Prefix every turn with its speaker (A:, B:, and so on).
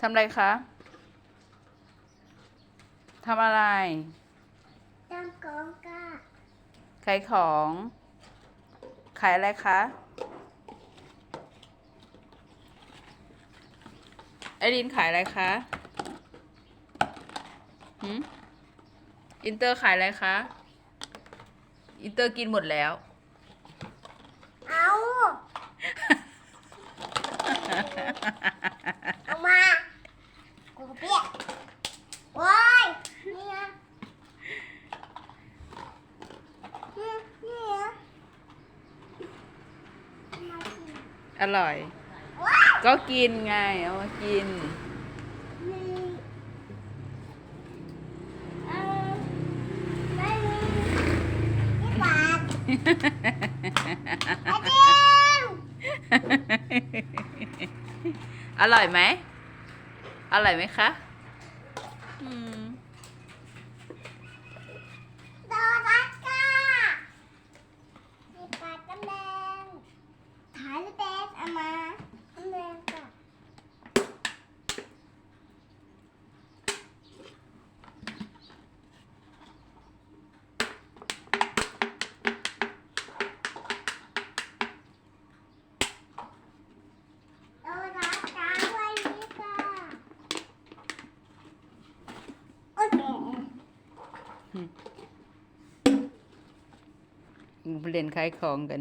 A: ทำอะไรคะทำอะไร
B: จำกองกา
A: ขายของ ขายอะไรคะไอรินขายอะไรคะหืมอินเตอร์ขายอะไรคะ อินเตอร์กินหมดแล้ว
B: เอาเอามากูเปียกโว้ยนี่ไงนี่นี่ไงมาสิ
A: อร่อย
B: ว้าย
A: ก็กินไง เอามากิน
B: นี่เออไม่มีนี่ปากไอ้เจ้า
A: อร่อยไหม อร่อยไหมคะ อืม
B: โดนัทค่ะมีปลาตะแมงถ่ายรูปเบสเอามาตะแมงค่ะโดนัทจ้าไว้นี่ค่ะโอเค
A: เรียนขายของกัน